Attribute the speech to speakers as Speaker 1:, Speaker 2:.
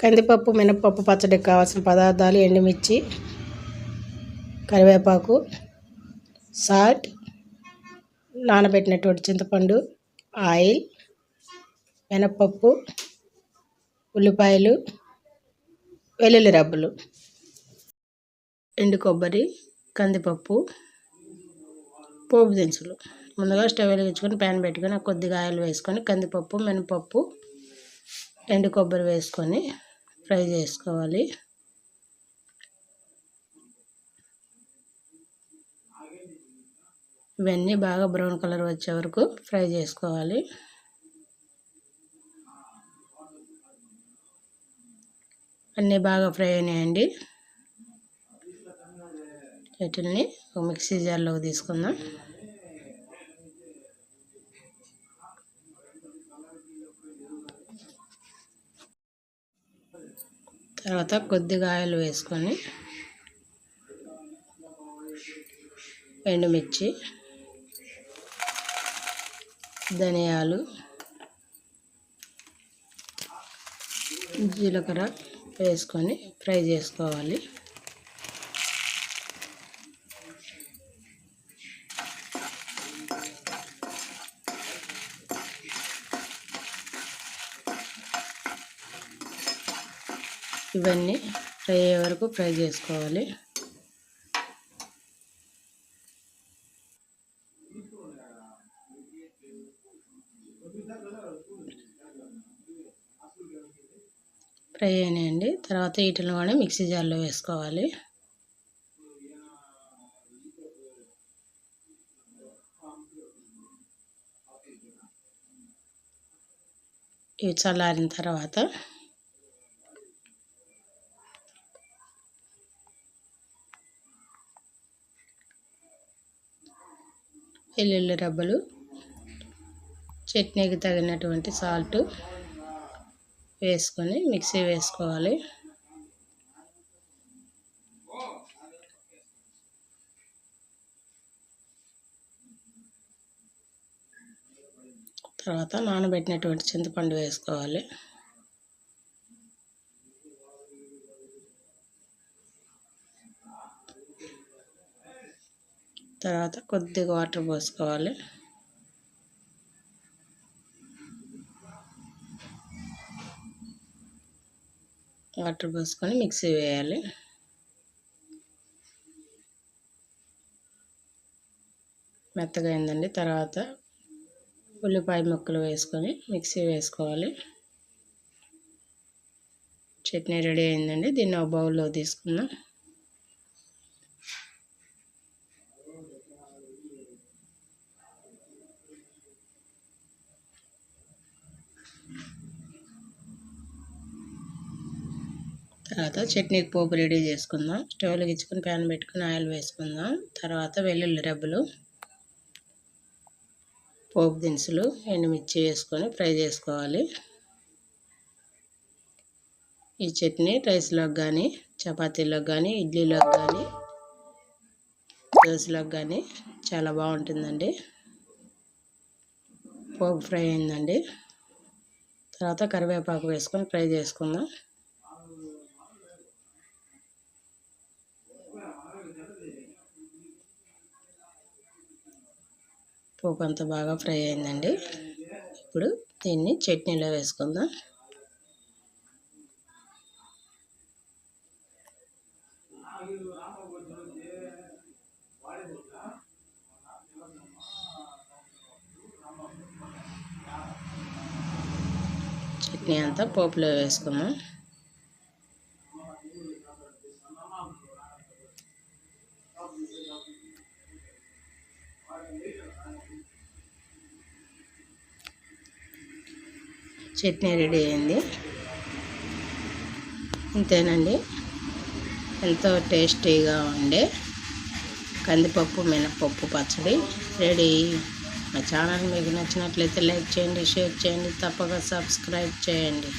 Speaker 1: కందిపప్పు మినపప్పు పచ్చడికి కావాల్సిన పదార్థాలు ఎండుమిర్చి కరివేపాకు సాల్ట్ నానబెట్టినటువంటి చింతపండు ఆయిల్ మినపప్పు ఉల్లిపాయలు వెల్లుల్లి రబ్బలు ఎండు కొబ్బరి కందిపప్పు పోపు దినుసులు. ముందుగా స్టవ్ వెలిగించుకొని ప్యాన్ పెట్టుకొని కొద్దిగా ఆయిల్ వేసుకొని కందిపప్పు మినపప్పు ఎండు కొబ్బరి వేసుకొని ఫ్రై చేసుకోవాలి. ఇవన్నీ బాగా బ్రౌన్ కలర్ వచ్చే వరకు ఫ్రై చేసుకోవాలి. అన్నీ బాగా ఫ్రై అయినాయండి. వీటిని ఒక మిక్సీ జార్లోకి తీసుకుందాం. తర్వాత కొద్దిగా ఆయిల్ వేసుకొని ఎండుమిర్చి ధనియాలు జీలకర్ర వేసుకొని ఫ్రై చేసుకోవాలి. ఇవన్నీ ఫ్రై అయ్యే వరకు ఫ్రై చేసుకోవాలి. ఫ్రై అయినాయండి. తర్వాత వీటిని కూడా మిక్సీ జార్లో వేసుకోవాలి. ఇవి చల్లారిన తర్వాత వెల్లుల్లి రబ్బలు చట్నీకి తగినటువంటి సాల్ట్ వేసుకొని మిక్సీ వేసుకోవాలి. తర్వాత నానబెట్టినటువంటి చింతపండు వేసుకోవాలి. తర్వాత కొద్దిగా వాటర్ పోసుకోవాలి. వాటర్ పోసుకొని మిక్సీ వేయాలి. మెత్తగా అయిందండి. తర్వాత ఉల్లిపాయ ముక్కలు వేసుకొని మిక్సీ వేసుకోవాలి. చట్నీ రెడీ అయిందండి. దీన్ని ఒక బౌల్లో తీసుకుందాం. తర్వాత చట్నీకి పోపు రెడీ చేసుకుందాం. స్టవ్ వెలిగించుకొని ప్యాన్ పెట్టుకుని ఆయిల్ వేసుకుందాం. తర్వాత వెల్లుల్లి రెబ్బలు పోపు దినుసులు ఎండుమిర్చి వేసుకొని ఫ్రై చేసుకోవాలి. ఈ చట్నీ రైస్లోకి కానీ చపాతీలోకి కానీ ఇడ్లీలోకి కానీ దోశలోకి కానీ చాలా బాగుంటుందండి. పోపు ఫ్రై అయిందండి. తర్వాత కరివేపాకు వేసుకొని ఫ్రై చేసుకుందాం. పోపు అంతా బాగా ఫ్రై అయిందండి. ఇప్పుడు దీన్ని చట్నీలో వేసుకుందాం. చట్నీ అంతా పోపులో వేసుకుందాం. చట్నీ రెడీ అయింది. అంతేనండి ఎంతో టేస్టీగా ఉండే కందిపప్పు మినపప్పు పచ్చడి రెడీ. మా ఛానల్ మీకు నచ్చినట్లయితే లైక్ చేయండి షేర్ చేయండి తప్పక సబ్స్క్రైబ్ చేయండి.